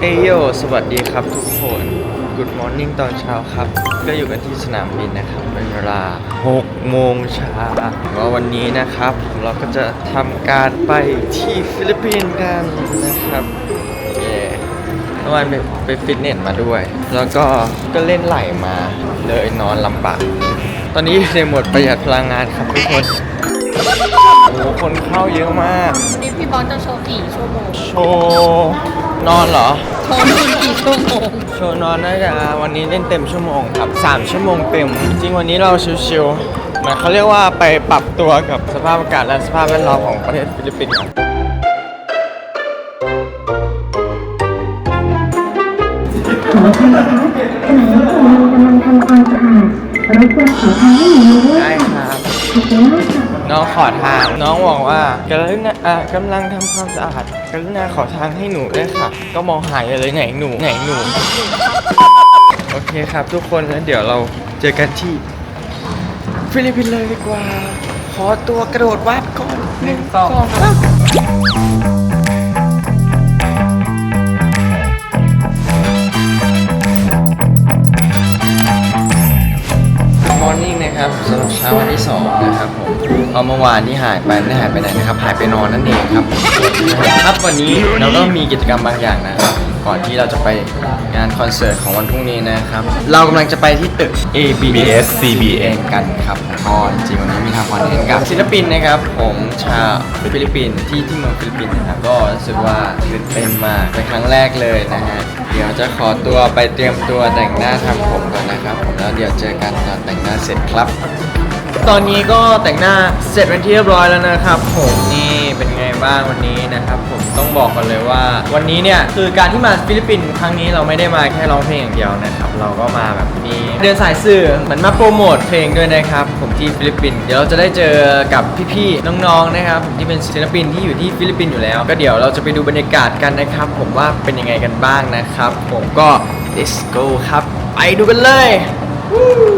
เอโยสวัสดีครับทุกคน Good Morning ตอนเช้าครับ ก็อยู่กันที่สนามบินนะครับเป็นเวลา 6 โมงเช้าก็วันนี้นะครับ เราก็จะทำการไปที่ฟิลิปปินส์กันนะครับเย้เมื่อวานไปไปฟิตเนสมาด้วย แล้วก็ก็เล่นไหลมาเลยนอนลำบาก ตอนนี้ในหมดประหยัดพลังงานครับทุกคน โอ้โหคนเข้าเยอะมาก วันนี้พี่บอสจะโชว์กี่ชั่วโมง โชว์นอนเหรอ โชว์นู่นกี่ชั่วโมง โชว์นอนน่าจะวันนี้เล่นเต็มชั่วโมงครับ 3 ชั่วโมงเต็ม จริงวันนี้เราชิวๆเหมือนเขาเรียกว่าไปปรับตัวกับสภาพอากาศและสภาพแวดล้อมของประเทศฟิลิปปินส์ครับ น้องขอทาง น้องบอกว่ากรุณาอะกำลังทำความสะอาดกรุณาขอทางให้หนูด้วยค่ะ ก็มองหายเลยไหนหนูไหนหนู โอเคครับ ทุกคนแล้วเดี๋ยวเราเจอกันที่ฟิลิปปินส์เลยดีกว่า ขอตัวกระโดดวัดก่อนหนึ่งสองสาม ครับสำหรับเช้าวันที่2นะครับผมเพราะเมื่อวานที่หายไปไม่หายไปไหนนะครับหายไปนอนนั่นเองครับ ครับวันนี้เราก็มีกิจกรรมบางอย่างนะครับ ก่อนที่เราจะไปงานคอนเสิร์ตของวันพรุ่งนี้นะครับ เรากำลังจะไปที่ตึก ABS CBN กันครับก็จริงวันนี้มีทำคอนเทนต์กับศิลปินนะครับผมชาวฟิลิปปินส์ที่ที่เมืองฟิลิปปินส์นะครับก็รู้สึกว่าตื่นเต้นมากเป็นครั้งแรกเลยนะฮะ เดี๋ยวจะขอตัวไปเตรียมตัวแต่งหน้าทำผมก่อนนะครับ ผมแล้วเดี๋ยวเจอกันตอนแต่งหน้าเสร็จครับ ตอนนี้ก็แต่งหน้าเสร็จเป็นที่เรียบร้อยแล้วนะครับผมนี่เป็นไงบ้างวันนี้นะครับผมต้องบอกกันเลยว่า วันนี้เนี่ยคือการที่มาฟิลิปปินส์ครั้งนี้เราไม่ได้มาแค่ร้องเพลงอย่างเดียวนะครับเราก็มาแบบมีเดินสายสื่อเหมือนมาโปรโมทเพลงด้วยนะครับผมที่ฟิลิปปินส์เดี๋ยวเราจะได้เจอกับพี่ๆน้องๆนะครับผมที่เป็นศิลปินที่อยู่ที่ฟิลิปปินส์อยู่แล้ว ก็เดี๋ยวเราจะไปดูบรรยากาศกันนะครับ ผมว่าเป็นยังไงกันบ้างนะครับ ผมก็ let's go ครับไปดูกันเลยใ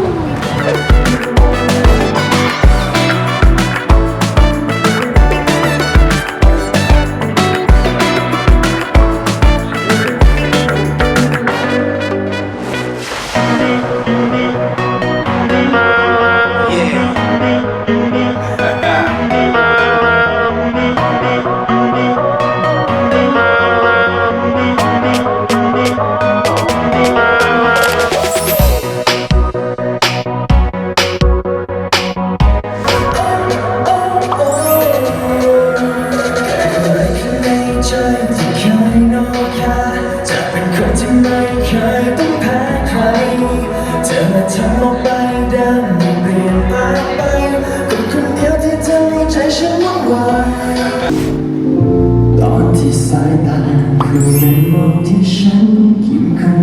คือนั้นมองที่ฉันยิ้มของ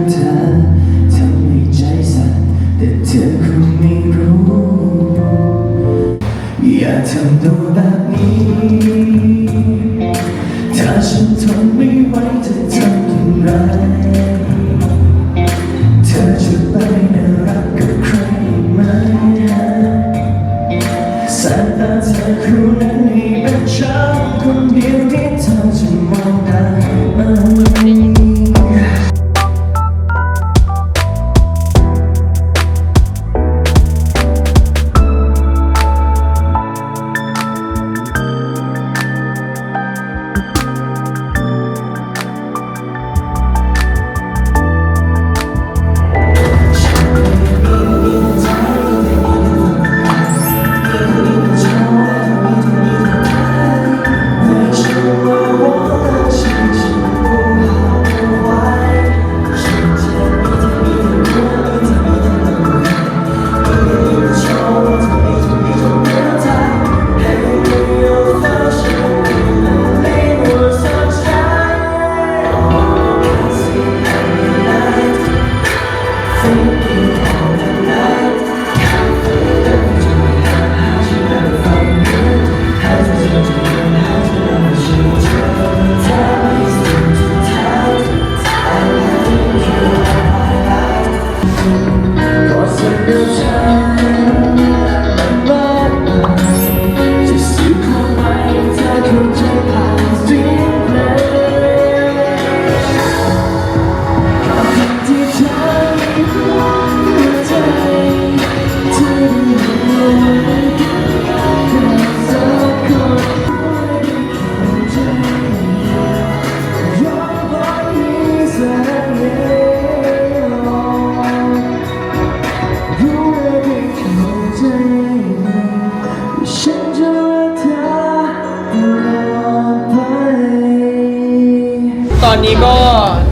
อนนี้ก็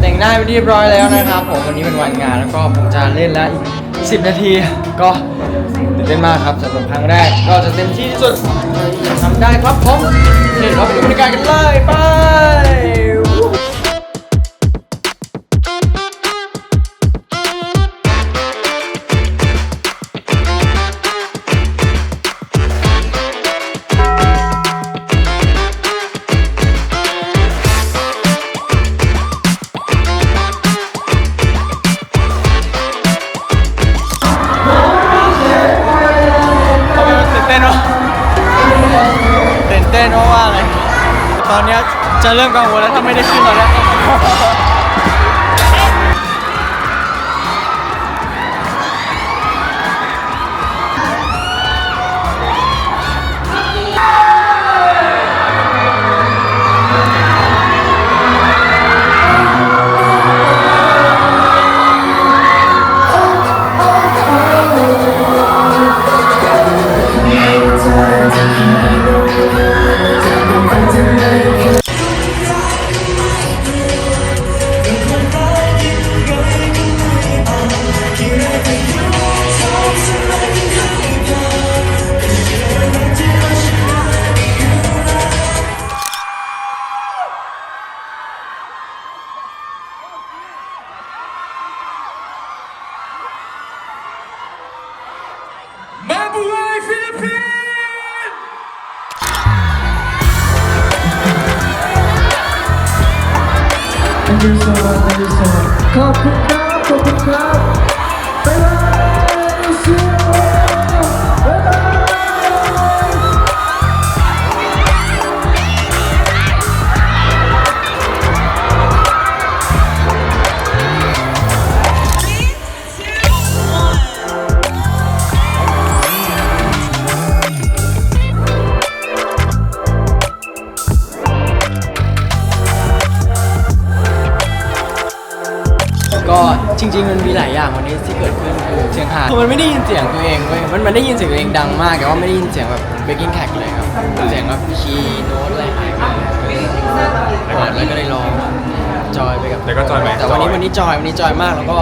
แต่งหน้าไปเรียบร้อยแล้วนะครับผมวันนี้เป็นวันงานแล้วก็ผมจะเล่นแล้วอีก 10 นาที ก็ตื่นเต้นมากครับสำหรับครั้งแรกก็จะเต็มที่ที่สุดทำได้ครับผมเดี๋ยวเราไปดูบรรยากาศกันเลยไป จะเริ่มกังวลแล้วถ้าไม่ได้ขึ้นตอนเนี้ยมา ขอบคุณครับขอบคุ จริง ๆ มันมีหลายอย่างวันนี้ที่เกิดขึ้นคือเสียงหายคือมันไม่ได้ยินเสียงตัวเองเว้ยมันมันได้ยินเสียงตัวเองดังมากแต่ว่าไม่ได้ยินเสียงแบบ breaking track เลยครับเสียงแบบคีย์โน้ตอะไรหายไปเปิดแล้วก็เลยร้องจอยไปกับแล้วก็จอยไปแต่วันนี้วันนี้จอยวันนี้จอยมากแล้วก็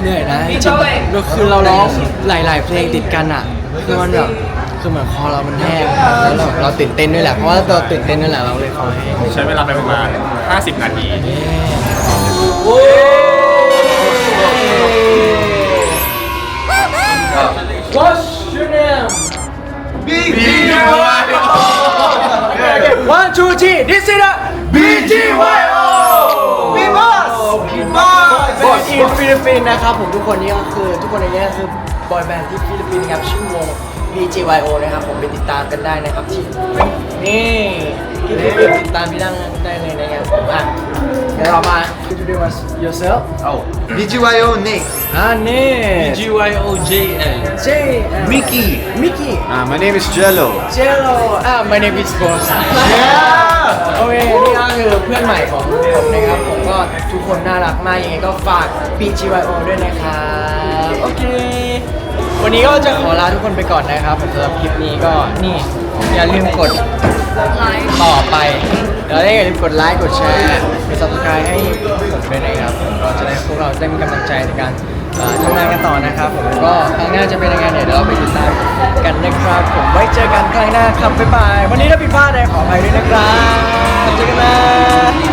เหนื่อยนะจริงๆคือเราร้องหลาย ๆ เพลงติดกันอะคือมันแบบคือเหมือนคอเรามันแห้งแล้วเราเราตื่นเต้นด้วยแหละเพราะว่าเราตื่นเต้นนั่นแหละเราเลยคอแห้ง ใช้เวลาไปประมาณ 50 นาที What's your name? One, two, three. This is the BGYO. We must. We must. บอยทีมฟิลิปปินส์นะครับผมทุกคนนี่ก็คือทุกคนในนี้ก็คือบอยแบนด์ที่ฟิลิปปินส์ครับชื่อวง BGYO นะครับผมไปติดตามกันได้นะครับที่นี่ที่ฟิลิปปินส์ติดตามพี่ดังได้เลยนะครับผมอะเดี๋ยวเรามา introduce yourself Oh, BGYO Nick. อ่านี่ BGYOJL. J Mickey. Mickey Uh, my name is Jello. Jello อ่า my name is Boss โอเคนี่ก็คือเพื่อนใหม่ของผมนะครับ ผมก็ทุกคนน่ารักมากยังไงก็ฝาก BGYO ด้วยนะครับ โอเค วันนี้ก็จะขอลาทุกคนไปก่อนนะครับผมสำหรับคลิปนี้ก็นี่ อย่าลืมกดไลฟ์ต่อไป แล้วอย่าลืมกดไลค์ กดแชร์กด subscribe ให้ผมด้วยนะครับผมก็จะได้พวกเราได้มีกำลังใจในการเอ่อทำงานกันต่อนะครับผมก็ครั้งหน้าจะเป็นยังไงเดี๋ยวเราไปติดตามกันนะครับผมไว้เจอกันครั้งหน้าครับบ๊ายบายวันนี้ถ้าผิดพลาดอะไรขออภัยด้วยนะครับเจอกันนะ